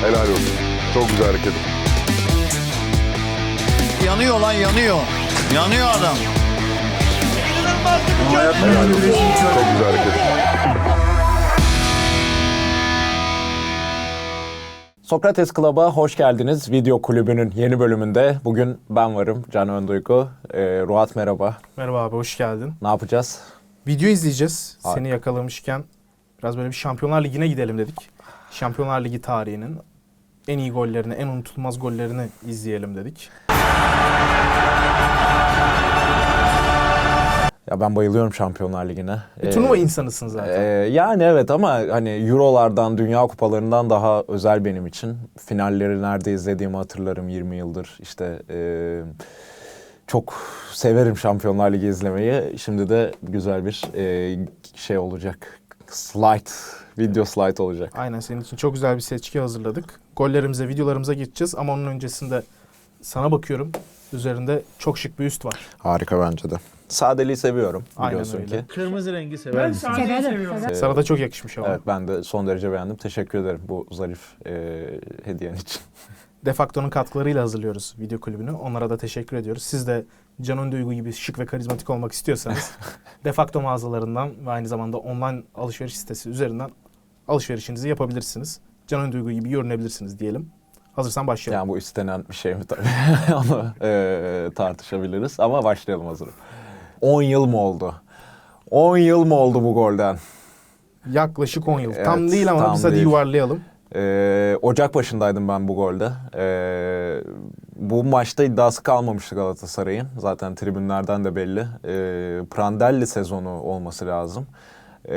Helal olsun. Çok güzel hareket. Yanıyor lan yanıyor. Yanıyor adam. Helal olsun. Çok güzel hareket. Sokrates Club'a hoş geldiniz. Video kulübünün yeni bölümünde. Bugün ben varım, Can Önduygu. Ee, Ruat merhaba. Merhaba abi hoş geldin. Ne yapacağız? Video izleyeceğiz. Harika. Seni yakalamışken biraz böyle bir Şampiyonlar Ligi'ne gidelim dedik. Şampiyonlar Ligi tarihinin en iyi gollerini, en unutulmaz gollerini izleyelim dedik. Ya ben bayılıyorum Şampiyonlar Ligi'ne. Ee, turnuva insanısın zaten. ee, yani evet ama hani Euro'lardan, Dünya Kupalarından daha özel benim için. Finalleri nerede izlediğimi hatırlarım 20 yıldır. İşte ee, çok severim Şampiyonlar Ligi izlemeyi. Şimdi de güzel bir ee, şey olacak. Slide, video slide olacak. Aynen senin için çok güzel bir seçki hazırladık. Gollerimize, videolarımıza geçeceğiz ama onun öncesinde sana bakıyorum. Üzerinde çok şık bir üst var. Harika bence de. Sadeliği seviyorum Aynen biliyorsun öyle. ki. Kırmızı rengi sever misin? Ee, Sana da çok yakışmış ama. Evet ben de son derece beğendim. Teşekkür ederim bu zarif e, hediyen için. Defakto'nun katkılarıyla hazırlıyoruz video kulübünü. Onlara da teşekkür ediyoruz. Siz de Canon Duygu gibi şık ve karizmatik olmak istiyorsanız Defakto mağazalarından ve aynı zamanda online alışveriş sitesi üzerinden alışverişinizi yapabilirsiniz. Canon Duygu gibi görünebilirsiniz diyelim. Hazırsan başlayalım. Yani bu istenen bir şey mi tabii onu e, tartışabiliriz ama başlayalım hazırım. 10 yıl mı oldu? 10 yıl mı oldu bu golden? Yaklaşık 10 yıl. Evet, tam değil ama tam biz hadi değil. yuvarlayalım. Ee, Ocak başındaydım ben bu golde. Ee, bu maçta iddiası kalmamıştı Galatasaray'ın. Zaten tribünlerden de belli. Ee, Prandelli sezonu olması lazım. Ee,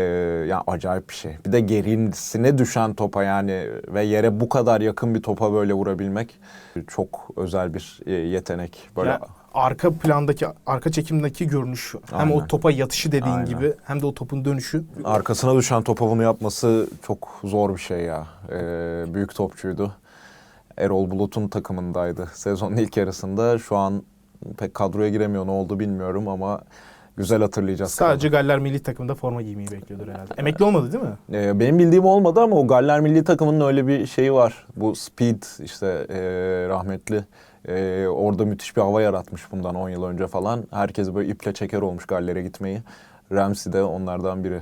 yani acayip bir şey. Bir de gerisine düşen topa yani ve yere bu kadar yakın bir topa böyle vurabilmek çok özel bir e, yetenek. Böyle Ya, arka plandaki, arka çekimdeki görünüş hem Aynen. o topa yatışı dediğin Aynen. gibi hem de o topun dönüşü. arkasına düşen topa bunu yapması çok zor bir şey ya. Ee, büyük topçuydu. Erol Bulut'un takımındaydı sezonun ilk yarısında. Şu an pek kadroya giremiyor ne oldu bilmiyorum ama güzel hatırlayacağız. Sadece Galler milli takımında forma giymeyi bekliyordur herhalde. Emekli olmadı değil mi? Ee, benim bildiğim olmadı ama o Galler milli takımının öyle bir şeyi var. Bu Speed işte ee, rahmetli ee, orada müthiş bir hava yaratmış bundan 10 yıl önce falan. Herkes böyle iple çeker olmuş Galler'e gitmeyi. Ramsey de onlardan biri.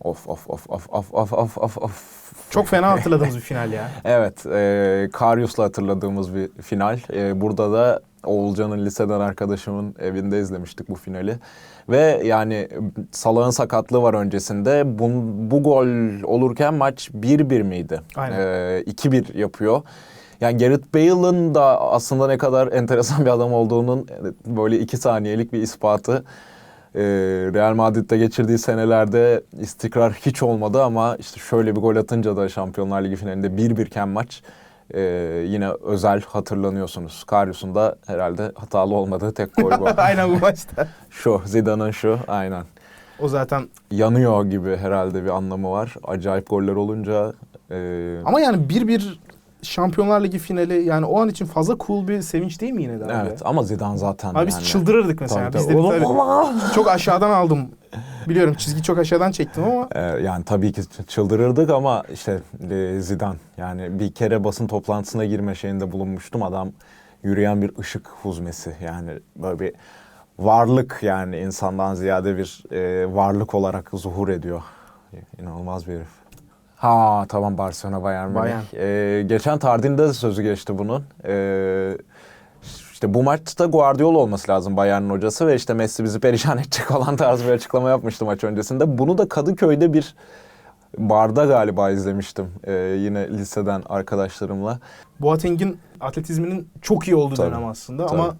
Of of of of of of of of of. Çok fena hatırladığımız bir final ya. Evet, e, Karius'la hatırladığımız bir final. E, burada da Oğulcan'ın liseden arkadaşımın evinde izlemiştik bu finali. Ve yani Salah'ın sakatlığı var öncesinde. Bu, bu gol olurken maç 1-1 miydi? Aynen. E, 2-1 yapıyor. Yani Gareth Bale'ın da aslında ne kadar enteresan bir adam olduğunun böyle iki saniyelik bir ispatı. Ee, Real Madrid'de geçirdiği senelerde istikrar hiç olmadı ama işte şöyle bir gol atınca da Şampiyonlar Ligi finalinde 1-1 iken maç ee, yine özel hatırlanıyorsunuz. Karius'un da herhalde hatalı olmadığı tek gol bu. Aynen bu maçta. şu Zidane'ın şu aynen. O zaten Yanıyor gibi herhalde bir anlamı var. Acayip goller olunca ee, ama yani bir bir Şampiyonlar Ligi finali yani o an için fazla cool bir sevinç değil mi yine de abi? evet ama Zidane zaten Abi biz yani. çıldırırdık mesela. Tabii, biz de tabii- çok aşağıdan aldım. Biliyorum çizgi çok aşağıdan çektim ama Ee, yani tabii ki çıldırırdık ama işte e, Zidane yani bir kere basın toplantısına girme şeyinde bulunmuştum. Adam yürüyen bir ışık huzmesi yani böyle bir varlık yani insandan ziyade bir e, varlık olarak zuhur ediyor. İnanılmaz bir herif. Ha tamam Barcelona Bayern Münih. Bayern. Ee, geçen Tardin'de de sözü geçti bunun. Ee, işte bu maçta Guardiola olması lazım Bayern'in hocası ve işte Messi bizi perişan edecek olan tarzı bir açıklama yapmıştı maç öncesinde. Bunu da Kadıköy'de bir barda galiba izlemiştim. Ee, yine liseden arkadaşlarımla. Boateng'in atletizminin çok iyi olduğu Tabii, dönem aslında tabii. ama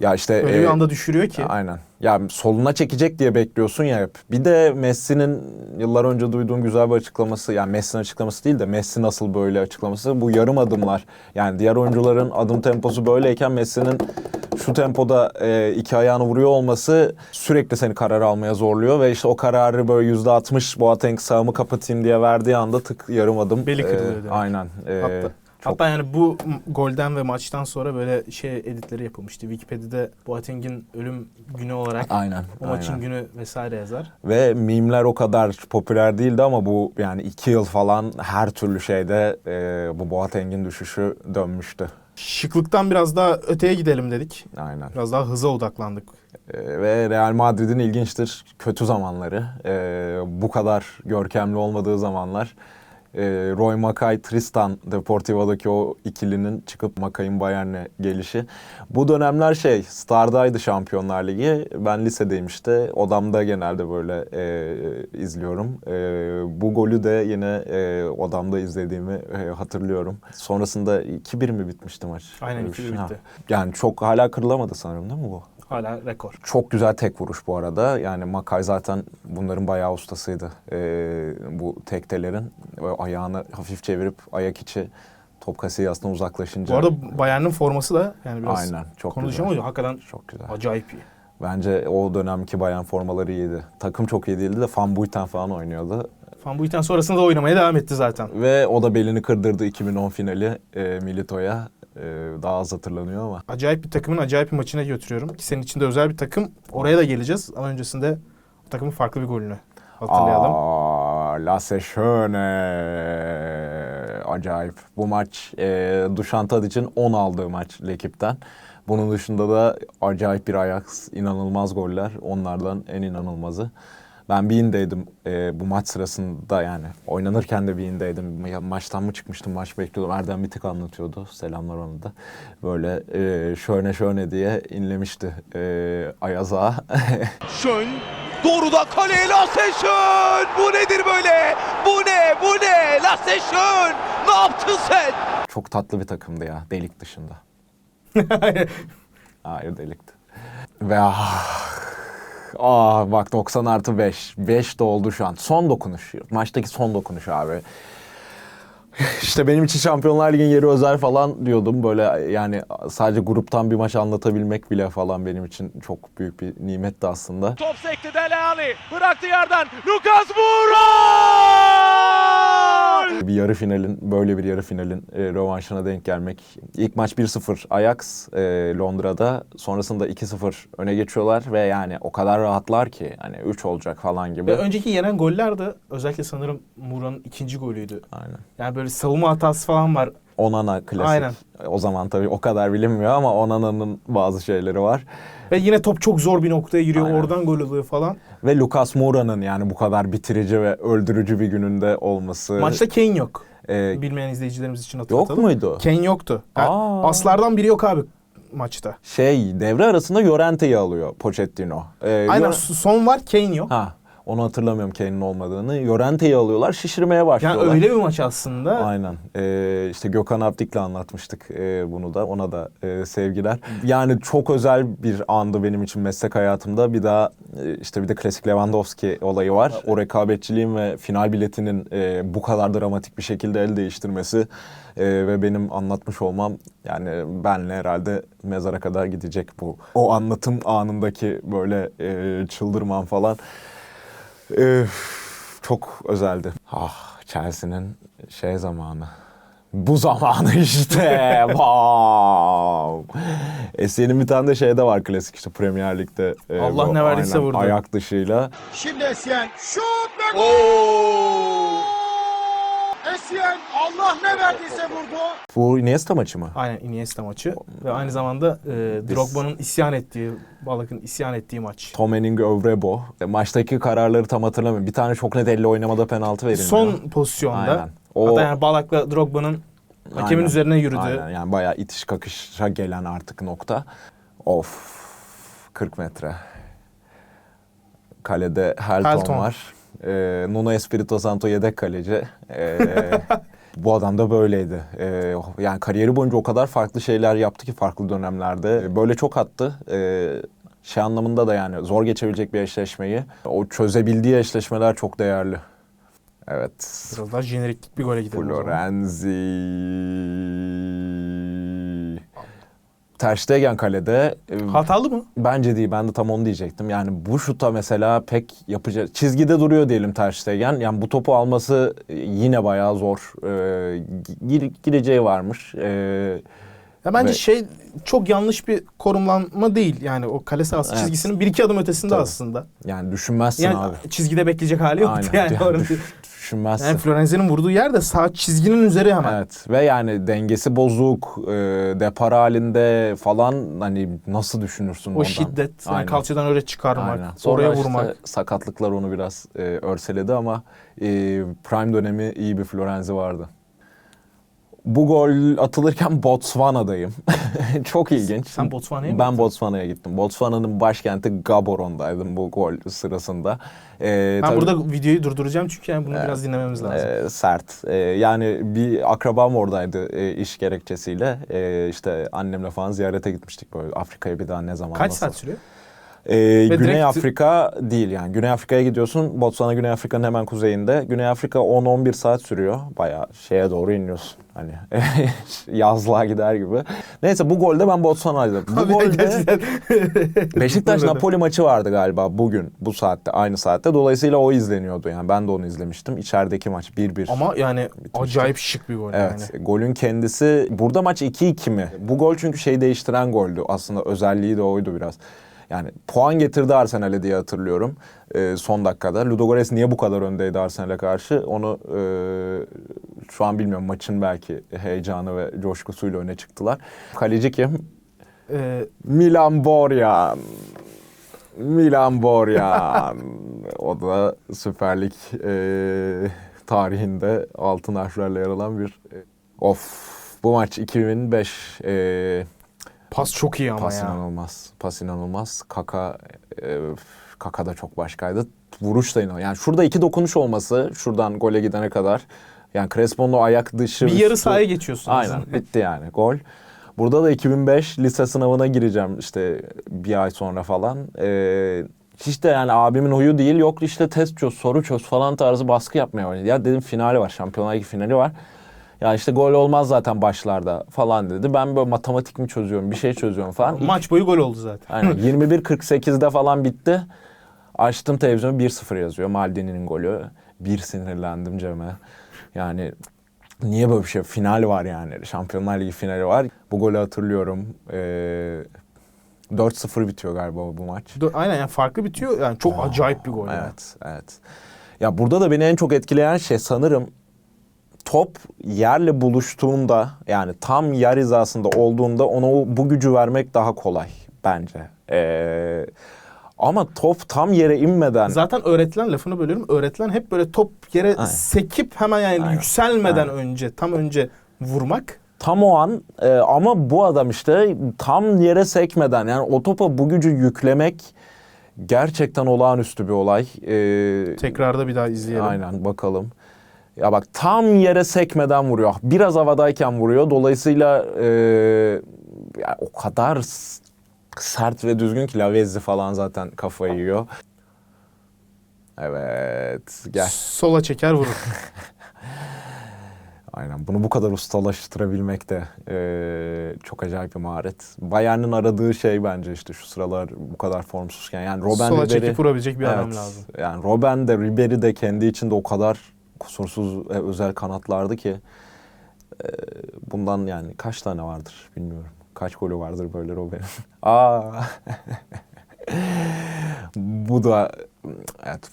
Ya işte öyle bir e, anda düşürüyor ki. Aynen. Ya soluna çekecek diye bekliyorsun ya hep. Bir de Messi'nin yıllar önce duyduğum güzel bir açıklaması, yani Messi'nin açıklaması değil de Messi nasıl böyle açıklaması. Bu yarım adımlar. Yani diğer oyuncuların adım temposu böyleyken Messi'nin şu tempoda e, iki ayağını vuruyor olması sürekli seni karar almaya zorluyor ve işte o kararı böyle yüzde altmış Boateng sağımı kapatayım diye verdiği anda tık yarım adım. Beli kırılıyor demek. Aynen. E, Hatta. Hatta yani bu golden ve maçtan sonra böyle şey editleri yapılmıştı. Wikipedia'da Boateng'in ölüm günü olarak Aynen. o maçın aynen. günü vesaire yazar. Ve mimler o kadar popüler değildi ama bu yani iki yıl falan her türlü şeyde e, bu Boateng'in düşüşü dönmüştü. Şıklıktan biraz daha öteye gidelim dedik. Aynen. Biraz daha hıza odaklandık. E, ve Real Madrid'in ilginçtir kötü zamanları. E, bu kadar görkemli olmadığı zamanlar. E, Roy Makay, Tristan Deportivo'daki o ikilinin çıkıp Makay'ın Bayern'e gelişi. Bu dönemler şey, Star'daydı Şampiyonlar Ligi. Ben lisedeyim işte. Odamda genelde böyle e, izliyorum. E, bu golü de yine e, odamda izlediğimi e, hatırlıyorum. Sonrasında 2-1 mi bitmişti maç? Aynen Öyle 2-1 bir şey. Bitti. Yani çok hala kırılamadı sanırım değil mi bu? Hala rekor. Çok güzel tek vuruş bu arada. Yani Makay zaten bunların bayağı ustasıydı. Ee, bu tektelerin ayağını hafif çevirip ayak içi top kasiyasına uzaklaşınca. Bu arada Bayern'in forması da yani biraz Aynen çok konuşacağım güzel. ama hakikaten Çok güzel. acayip iyi. Bence o dönemki bayan formaları iyiydi. Takım çok iyi değildi de Van Buiten falan oynuyordu. Van Buiten sonrasında da oynamaya devam etti zaten. Ve o da belini kırdırdı 2010 finali e, Milito'ya. E, daha az hatırlanıyor ama. Acayip bir takımın acayip bir maçına götürüyorum. Ki senin için de özel bir takım. Oraya da geleceğiz ama öncesinde o takımın farklı bir golünü hatırlayalım. Aa, Schöne. Acayip. Bu maç e, Dušan Tadic'in 10 aldığı maç Lekip'ten. Bunun dışında da acayip bir Ajax, inanılmaz goller. Onlardan en inanılmazı. Ben Bean'deydim e, bu maç sırasında yani. Oynanırken de Bean'deydim. Ya, maçtan mı çıkmıştım, maç bekliyordum. Erdem Bitik anlatıyordu. Selamlar ona da. Böyle e, şöyle şöyle diye inlemişti e, Ayaz'a. Schön doğrudan kaleye Lasse Schön. Bu nedir böyle? Bu ne? Bu ne? Lasse Schön. Ne yaptın sen? Çok tatlı bir takımdı ya delik dışında. Hayır delikti. Ve ah, ah bak 90 artı 5. 5 de oldu şu an. Son dokunuş. Maçtaki son dokunuş abi. İşte benim için Şampiyonlar Ligi'nin yeri özel falan diyordum. Böyle yani sadece gruptan bir maç anlatabilmek bile falan benim için çok büyük bir nimetti aslında. Top sekti Dele Alli. Bıraktı yerden. Lucas Moura! Bir yarı finalin, böyle bir yarı finalin e, rövanşına denk gelmek. İlk maç 1-0 Ajax e, Londra'da. Sonrasında 2-0 öne geçiyorlar ve yani o kadar rahatlar ki hani 3 olacak falan gibi. Ve önceki yenen goller de özellikle sanırım Mura'nın ikinci golüydü. Aynen. Yani böyle savunma hatası falan var. Onana klasik. Aynen. O zaman tabii o kadar bilinmiyor ama Onana'nın bazı şeyleri var. Ve yine top çok zor bir noktaya giriyor. Aynen. Oradan gol oluyor falan. Ve Lucas Moura'nın yani bu kadar bitirici ve öldürücü bir gününde olması. Maçta Kane yok. e, Bilmeyen izleyicilerimiz için yok hatırlatalım. muydu? Kane yoktu. Yani Aa. aslardan biri yok abi maçta. Şey devre arasında Llorente'yi alıyor Pochettino. E, Aynen Llor- son var Kane yok. Ha, onu hatırlamıyorum Kane'in olmadığını. Llorente'yi alıyorlar, şişirmeye Yani başlıyorlar. öyle bir maç aslında. Aynen. Ee, işte Gökhan Aptik'le anlatmıştık ee, bunu da. Ona da e, sevgiler. Yani çok özel bir andı benim için meslek hayatımda. Bir daha e, işte bir de klasik Lewandowski olayı var. O rekabetçiliğin ve final biletinin e, bu kadar dramatik bir şekilde el değiştirmesi e, ve benim anlatmış olmam yani benle herhalde mezara kadar gidecek bu. O anlatım anındaki böyle e, çıldırmam falan. Ee, çok özeldi. Ah Chelsea'nin şey zamanı. Bu zamanı işte. Wow. Esen'in bir tane de şeyde var klasik işte Premier Lig'de. e, Allah bu ne verdiyse aynen vurdu. Ayak dışıyla. Şimdi Esyen şut ve gol! Esyen Allah ne verdiyse vurdu. Bu Iniesta maçı mı? Aynen Iniesta maçı. Ve aynı zamanda e, Drogba'nın isyan ettiği, Balak'ın isyan ettiği maç. Tomening Övrebo. E, maçtaki kararları tam hatırlamıyorum. Bir tane çok net elle oynamada penaltı verilmiyor. Son pozisyonda. Aynen. O, Hatta yani Balak'la Drogba'nın hakemin Aynen. üzerine yürüdü. Aynen yani bayağı itiş kakışa gelen artık nokta. Of 40 metre. Kalede Helton, Helton. var. Ee, Nuno Espirito Santo yedek kaleci. Ee, bu adam da böyleydi. Ee, yani kariyeri boyunca o kadar farklı şeyler yaptı ki farklı dönemlerde. Böyle çok attı. Ee, şey anlamında da yani zor geçebilecek bir eşleşmeyi. O çözebildiği eşleşmeler çok değerli. Evet. Biraz daha jeneriklik bir gole gidelim. Florenzi. Ter Stegen kalede. E, Hatalı mı? Bence değil. Ben de tam onu diyecektim. Yani bu şuta mesela pek yapıcı çizgide duruyor diyelim Ter Stegen. Yani bu topu alması e, yine bayağı zor. Ee, gir- gireceği varmış. Ee, Ya bence Ve- şey çok yanlış bir korumlanma değil. Yani o kale sahası Evet. çizgisinin bir iki adım ötesinde Tabii. aslında. yani düşünmezsin Yani abi. çizgide bekleyecek hali yoktu Aynen. yani. Yani Düşünmezsin. yani Florenzi'nin vurduğu yer de sağ çizginin üzeri hemen. Evet ve yani dengesi bozuk, e, depar halinde falan hani nasıl düşünürsün O ondan? şiddet, yani Aynen. kalçadan öyle çıkarmak, Aynen. Sonra oraya işte vurmak. sakatlıklar onu biraz e, örseledi ama e, prime dönemi iyi bir Florenzi vardı. Bu gol atılırken Botswana'dayım. Çok ilginç. Sen Botswana'ya mı Ben? Botswana'ya gittim. Botswana'nın başkenti Gaborondaydım bu gol sırasında. E, Ben tabii- burada videoyu durduracağım çünkü yani bunu Evet. biraz dinlememiz lazım. ee, sert. Ee, yani bir akrabam oradaydı e, iş gerekçesiyle. Ee, işte annemle falan ziyarete gitmiştik böyle Afrika'ya bir daha ne zaman Kaç nasıl. saat sürüyor? Ee, Güney direkt- Afrika değil yani. Güney Afrika'ya gidiyorsun. Botswana Güney Afrika'nın hemen kuzeyinde. Güney Afrika 10-11 saat sürüyor. Bayağı şeye doğru iniyorsun. Hani yazlığa gider gibi. Neyse bu golde ben Botswana'ydım. Bu golde Beşiktaş. Napoli maçı vardı galiba bugün bu saatte aynı saatte. Dolayısıyla o izleniyordu yani. Ben de onu izlemiştim. İçerideki maç 1-1. Ama yani acayip şık bir gol Evet. yani. Golün kendisi burada maç 2-2 mi? Bu gol çünkü şey değiştiren goldü. Aslında özelliği de oydu biraz. Yani puan getirdi Arsenal'e diye hatırlıyorum e, son dakikada. Ludogorets niye bu kadar öndeydi Arsenal'e karşı? Onu e, şu an bilmiyorum. Maçın belki heyecanı ve coşkusuyla öne çıktılar. Kaleci kim? Ee, Milan Borjan. Milan Borjan. o da Süper Lig e, tarihinde altın harflerle yer alan bir... e, of. Bu maç 2005. E, pas çok iyi ama pas ya. inanılmaz. Pas inanılmaz. Kaka, e, Kaka da çok başkaydı. Vuruş da inanılmaz. Yani şurada iki dokunuş olması şuradan gole gidene kadar. Yani Crespo'nun o ayak dışı... Bir yarı sahaya geçiyorsun. Aynen bitti yani gol. Burada da 2005 lise sınavına gireceğim işte bir ay sonra falan. Ee, hiç de yani abimin huyu değil yok işte test çöz soru çöz falan tarzı baskı yapmaya başladı. Ya dedim finali var Şampiyonlar Ligi finali var. Ya işte gol olmaz zaten başlarda falan dedi. Ben böyle matematik mi çözüyorum bir şey çözüyorum falan. Maç boyu gol oldu zaten. Aynen 21.48'de falan bitti. Açtım televizyonu 1-0 yazıyor. Maldini'nin golü. Bir sinirlendim Cem'e. Yani niye böyle bir şey? Final var yani. Şampiyonlar Ligi finali var. Bu golü hatırlıyorum. Ee, 4-0 bitiyor galiba bu maç. Aynen yani farklı bitiyor. Yani çok acayip bir gol. yani. Evet, evet. Ya burada da beni en çok etkileyen şey sanırım top yerle buluştuğunda yani tam yer hizasında olduğunda ona o- bu gücü vermek daha kolay bence. Ee, ama top tam yere inmeden Zaten öğretilen lafını bölüyorum. Öğretilen hep böyle top yere Aynen. sekip hemen yani Aynen. yükselmeden Aynen. önce tam önce vurmak. tam o an e, ama bu adam işte tam yere sekmeden yani o topa bu gücü yüklemek gerçekten olağanüstü bir olay. Ee, Tekrarda bir daha izleyelim. Aynen bakalım. Ya bak tam yere sekmeden vuruyor. Biraz havadayken vuruyor. Dolayısıyla e, ya o kadar sert ve düzgün ki Lavezzi falan zaten kafayı yiyor. Evet gel. Sola çeker vurur. Aynen bunu bu kadar ustalaştırabilmek de e, çok acayip bir maharet. Bayern'in aradığı şey bence işte şu sıralar bu kadar formsuzken. Yani Robben Sola Ribery- çekip vurabilecek bir adam Evet, lazım. Yani Robben de Ribery de kendi içinde o kadar kusursuz özel kanatlardı ki e, bundan yani kaç tane vardır bilmiyorum. Kaç golü vardır böyle Robben'in. Aa. bu da evet.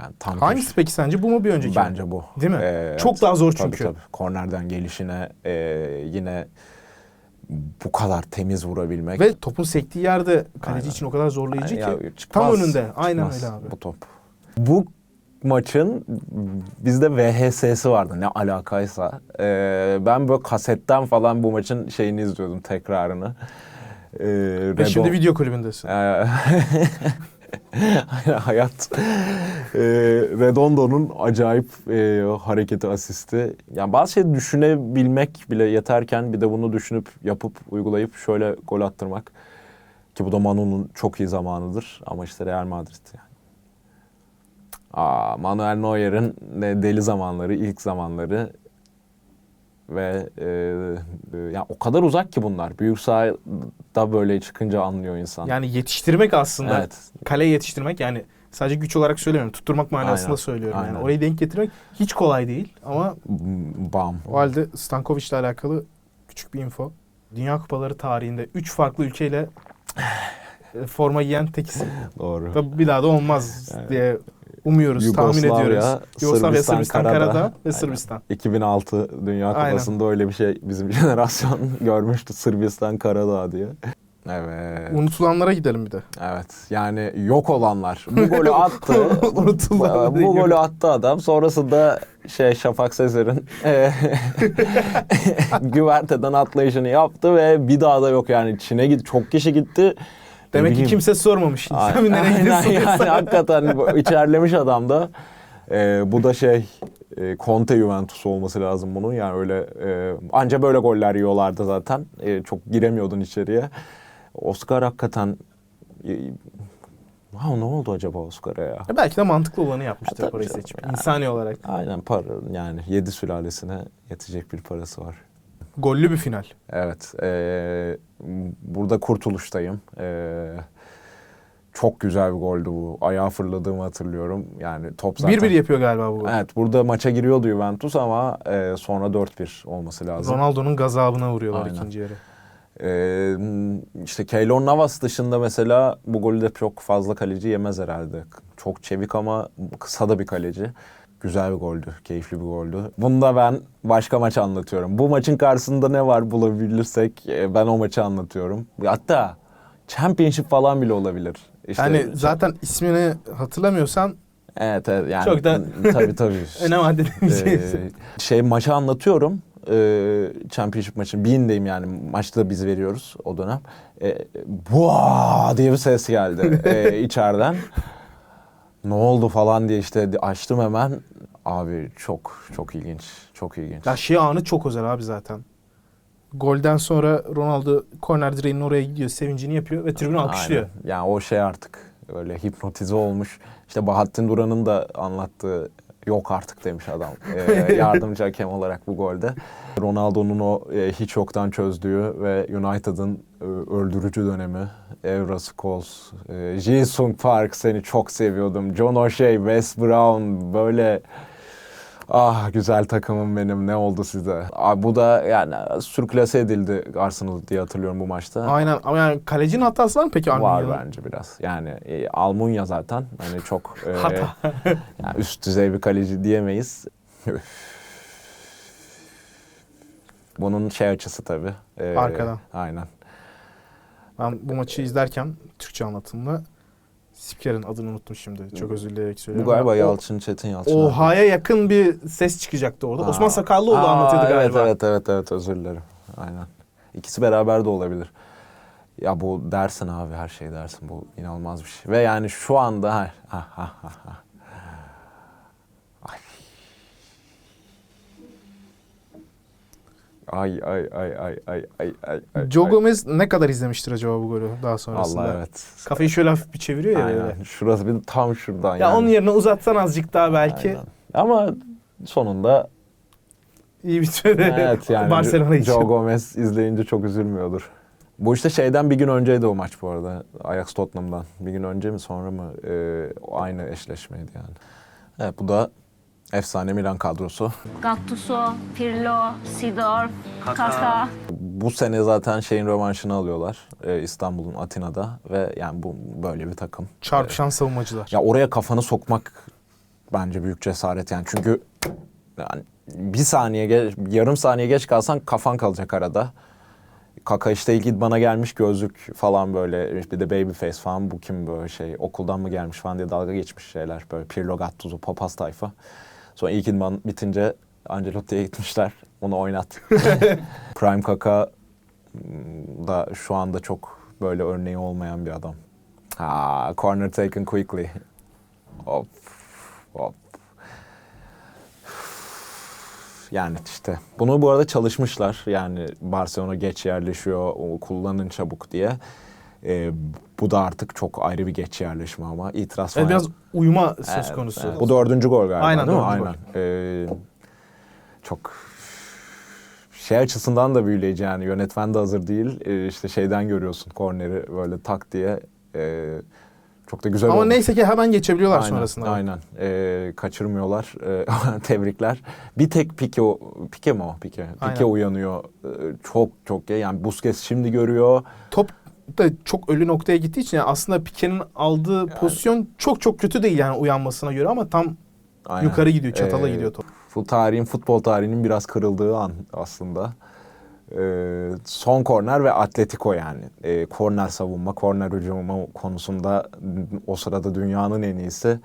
Yani tam Hangisi peki sence? Bu mu bir önceki? mi? Bence bu. Değil mi? Ee, Çok evet. daha zor Tabii, çünkü. tabii. Kornerden gelişine e, yine bu kadar temiz vurabilmek. Ve topun sektiği yerde kaleci Aynen. için o kadar zorlayıcı Ya, ki. çıkmaz, tam önünde. Aynen çıkmaz öyle abi. Bu top. Bu maçın bizde VHS'si vardı ne alakaysa. Ee, ben böyle kasetten falan bu maçın şeyini izliyordum tekrarını. Ee, Ve şimdi video kulübündesin. Ee, hayat. Ee, Redondo'nun acayip e, hareketi, asisti. Yani bazı şey düşünebilmek bile yeterken bir de bunu düşünüp yapıp uygulayıp şöyle gol attırmak. Ki bu da Manu'nun çok iyi zamanıdır. Ama işte Real Madrid yani. Aa, Manuel Neuer'in de deli zamanları, ilk zamanları ve e, e, yani o kadar uzak ki bunlar. Büyük sahada böyle çıkınca anlıyor insan. Yani yetiştirmek aslında. evet. Kale yetiştirmek yani sadece güç olarak söylemiyorum. Tutturmak manasında Aynen, söylüyorum yani. aynen. Orayı denk getirmek hiç kolay değil ama Bam. o halde Stankovic ile alakalı küçük bir info. Dünya Kupaları tarihinde 3 farklı ülkeyle forma giyen tek isim. Doğru. Ve bir daha da olmaz diye umuyoruz, tahmin Yugoslavya, ediyoruz. Yugoslavya, Sırbistan, Sırbistan, Karadağ. Karadağ ve Aynen. Sırbistan. 2006 Dünya. Kupası'nda öyle bir şey bizim jenerasyon görmüştü. Sırbistan Karadağ diye. Evet. Unutulanlara gidelim bir de. Evet. Yani yok olanlar. Bu golü attı. Unutulanlar bu, bu golü attı adam. Sonrasında şey Şafak Sezer'in e, güverteden atlayışını yaptı ve bir daha da yok yani. Çin'e git çok kişi gitti. Demek ki kimse sormamış. Aynen, gidiyorsun? yani hakikaten içerlemiş adam da. Ee, bu da şey e, Conte Juventus olması lazım bunun. Yani öyle e, anca böyle goller yiyorlardı zaten. E, çok giremiyordun içeriye. Oscar hakikaten e, ha, ne oldu acaba Oscar'a ya? Ya Belki de mantıklı olanı yapmıştır tabii parayı canım seçmek. ya. İnsani olarak. Aynen para yani yedi sülalesine yetecek bir parası var. Gollü bir final. Evet. e, burada kurtuluştayım. E, çok güzel bir goldü bu. Ayağa fırladığımı hatırlıyorum. Yani top zaten... 1-1 yapıyor galiba bu. Evet burada maça giriyordu Juventus ama e, sonra 4-1 olması lazım. Ronaldo'nun gazabına vuruyorlar Aynen. ikinci yarı. E, işte Keylor Navas dışında mesela bu golü de çok fazla kaleci yemez herhalde. Çok çevik ama kısa da bir kaleci. Güzel bir goldü, keyifli bir goldü. Bunu da ben başka maç anlatıyorum. Bu maçın karşısında ne var bulabilirsek e, ben o maçı anlatıyorum. Hatta Championship falan bile olabilir. İşte, Yani zaten ismini hatırlamıyorsan evet, evet yani Çok da- tabii tabii. önem. Ee, şey maçı anlatıyorum. Ee, Championship maçı. Bean'deyim yani. Maçta biz veriyoruz o dönem. Ee, Buaa diye bir ses geldi ee, içeriden. Ne oldu falan diye işte açtım hemen. Abi çok çok ilginç. Çok ilginç. ya şey anı çok özel abi zaten. Golden sonra Ronaldo korner direğinin oraya gidiyor, sevincini yapıyor ve tribün alkışlıyor. Aynen. Yani o şey artık öyle hipnotize olmuş. İşte Bahattin Duran'ın da anlattığı yok artık demiş adam. Ee, yardımcı hakem olarak bu golde. Ronaldo'nun o e, hiç yoktan çözdüğü ve United'ın e, öldürücü dönemi. Evra Scholes, e, Ji-sung Park seni çok seviyordum. John O'Shea, Wes Brown böyle Ah güzel takımım benim ne oldu size? Abi bu da yani sürklase edildi Arsenal diye hatırlıyorum bu maçta. Aynen ama yani kalecinin hatası var mı peki Var Arminya'nın? bence biraz. Yani e, Almunya zaten hani çok e, Hata. yani üst düzey bir kaleci diyemeyiz. Bunun şey açısı tabii. e, Arkadan. Aynen. Ben bu maçı izlerken Türkçe anlatımla Spiker'in adını unuttum şimdi. Çok özür dileyerek Bu söylüyorum. galiba o- Yalçın Çetin Yalçın. abi. Oha'ya yakın bir ses çıkacaktı orada. Osman Sakallıoğlu Aa, anlatıyordu galiba. Evet evet evet evet özür dilerim. Aynen. İkisi beraber de olabilir. Ya bu dersin abi her şey dersin. Bu inanılmaz bir şey. Ve yani şu anda ha ha ha ha. ha. Ay. Ay ay ay ay ay ay ay. Joe ay. Gomez ne kadar izlemiştir acaba bu golü daha sonrasında? Allah evet. Kafayı şöyle hafif bir çeviriyor ya böyle. Aynen. Şurası bir tam şuradan Ya yani. onun yerine uzatsan azıcık daha belki Aynen. Ama sonunda iyi bitmedi. evet yani Barcelona için. Joe Gomez izleyince çok üzülmüyordur. Bu işte şeyden bir gün önceydi o maç bu arada. Ajax Tottenham'dan. Bir gün önce mi sonra mı? Ee, aynı eşleşmeydi yani. Evet bu da efsane Milan kadrosu. Gattuso, Pirlo, Sidorf, Kaka. Bu sene zaten şeyin rövanşını alıyorlar. Ee, İstanbul'un Atina'da ve yani bu böyle bir takım. Çarpışan savunmacılar. Ya oraya kafanı sokmak bence büyük cesaret yani. Çünkü yani bir saniye, geç, yarım saniye geç kalsan kafan kalacak arada. Kaka işte ilk bana gelmiş gözlük falan böyle bir de baby face falan bu kim böyle şey okuldan mı gelmiş falan diye dalga geçmiş şeyler böyle Pirlo Gattuso papaz tayfa. Sonra ilk idman bitince Ancelotti'ye gitmişler onu oynat. Prime Kaka mm, da şu anda çok böyle örneği olmayan bir adam. Ha, corner taken quickly. Hop. Hop. Yani işte bunu bu arada çalışmışlar. Yani Barcelona geç yerleşiyor, kullanın çabuk diye. Ee, bu da artık çok ayrı bir geç yerleşme ama itiraz falan. Evet, biraz uyuma söz konusu. evet. Bu dördüncü gol galiba Aynen, değil mi? Aynen. Ee, çok şey açısından da büyüleyici yani yönetmen de hazır değil. E, işte şeyden görüyorsun korneri böyle tak diye. E, çok da güzel Ama olmuş. neyse ki hemen geçebiliyorlar Aynen, sonrasında. Aynen. E, kaçırmıyorlar. E, tebrikler. Bir tek Pique, o- Pique mi o? Pique. Aynen. Pique uyanıyor. E, çok çok iyi. Yani Busquets şimdi görüyor. Top da çok ölü noktaya gittiği için yani aslında Pique'nin aldığı pozisyon çok çok kötü değil yani uyanmasına göre ama tam Aynen. yukarı gidiyor, çatala Ee, gidiyor top. Bu tarihin, futbol tarihinin biraz kırıldığı an aslında. Ee, son korner ve Atletico yani. Ee, korner savunma, korner hücumu konusunda o sırada dünyanın en iyisi.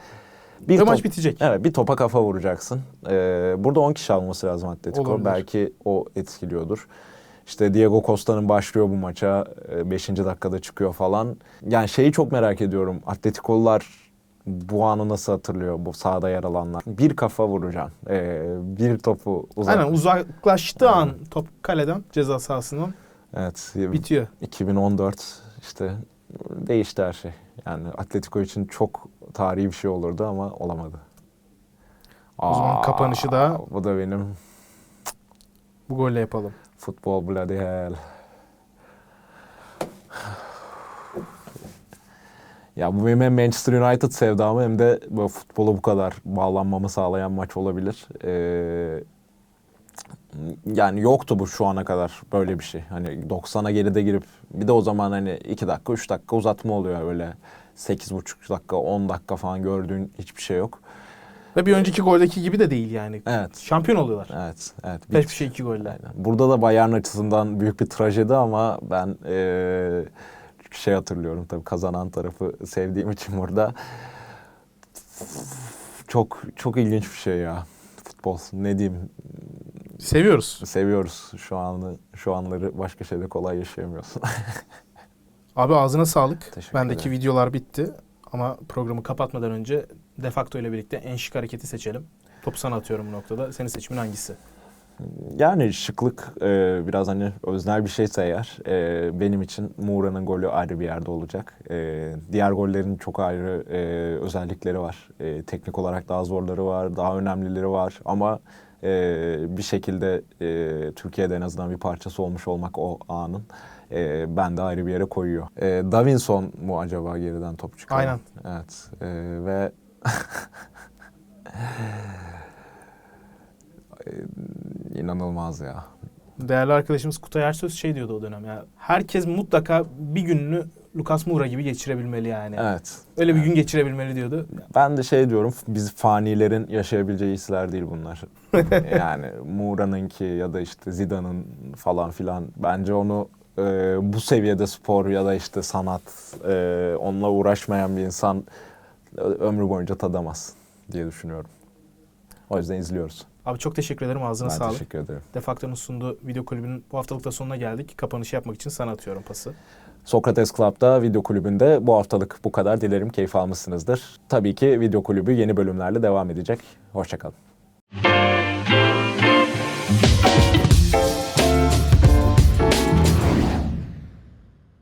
Bir Ve maç bitecek. Evet, bir topa kafa vuracaksın. Ee, burada 10 kişi alması lazım Atletico. Olabilir. Belki o etkiliyordur. İşte Diego Costa'nın başlıyor bu maça. 5. dakikada çıkıyor falan. Yani şeyi çok merak ediyorum. Atletikolular bu anı nasıl hatırlıyor bu sahada yer alanlar? Bir kafa vuracağım. Ee, bir topu uzak. Aynen uzaklaştığı an top kaleden ceza sahasından Evet. bitiyor. 2014 işte değişti her şey. Yani Atletico için çok tarihi bir şey olurdu ama olamadı. O zaman kapanışı da- Bu da benim Bu golle yapalım. Futbol bloody hell. Ya bu benim hem Manchester United sevdamı hem de böyle futbola bu kadar bağlanmamı sağlayan maç olabilir. Ee, yani yoktu bu şu ana kadar böyle bir şey. Hani 90'a geride girip bir de o zaman hani 2 dakika 3 dakika uzatma oluyor öyle 8,5 dakika 10 dakika falan gördüğün hiçbir şey yok. Ve bir önceki goldeki gibi de değil yani. Evet. Şampiyon oluyorlar. Evet, evet. Beş bir şey iki golle. Aynen. Burada da Bayern açısından büyük bir trajedi ama ben eee, şey hatırlıyorum tabii kazanan tarafı sevdiğim için burada. Çok çok ilginç bir şey ya futbol. Ne diyeyim? Seviyoruz. Seviyoruz şu anı, şu anları başka şeyde kolay yaşayamıyorsun. Abi ağzına sağlık. Teşekkür Bendeki ederim. videolar bitti. Ama programı kapatmadan önce defakto ile birlikte en şık hareketi seçelim. Topu sana atıyorum bu noktada. Senin seçimin hangisi? Yani şıklık e, biraz hani öznel bir şeyse eğer e, benim için Moura'nın golü ayrı bir yerde olacak. E, diğer gollerin çok ayrı e, özellikleri var. E, teknik olarak daha zorları var, daha önemlileri var ama e, bir şekilde e, Türkiye'de en azından bir parçası olmuş olmak o anın e, ben de ayrı bir yere koyuyor. E, Davinson mu acaba geriden top çıkaran? Aynen. Evet e, ve inanılmaz ya. Değerli arkadaşımız Kutay Ersöz şey diyordu o dönem ya. Herkes mutlaka bir gününü Lucas Moura gibi geçirebilmeli yani. Evet. Öyle bir gün geçirebilmeli diyordu. Ben de şey diyorum, biz fanilerin yaşayabileceği hisler değil bunlar. yani Moura'nınki ya da işte Zidane'ın falan filan. Bence onu e, bu seviyede spor ya da işte sanat, e, onunla uğraşmayan bir insan ömrü boyunca tadamaz diye düşünüyorum. O yüzden izliyoruz. Abi çok teşekkür ederim. Ağzına ben sağlık. teşekkür ederim. Defakto'nun sunduğu video kulübünün bu haftalıkta sonuna geldik. Kapanışı yapmak için sana atıyorum pası. Sokrates Club'da video kulübünde bu haftalık bu kadar. Dilerim keyif almışsınızdır. Tabii ki video kulübü yeni bölümlerle devam edecek. Hoşçakalın.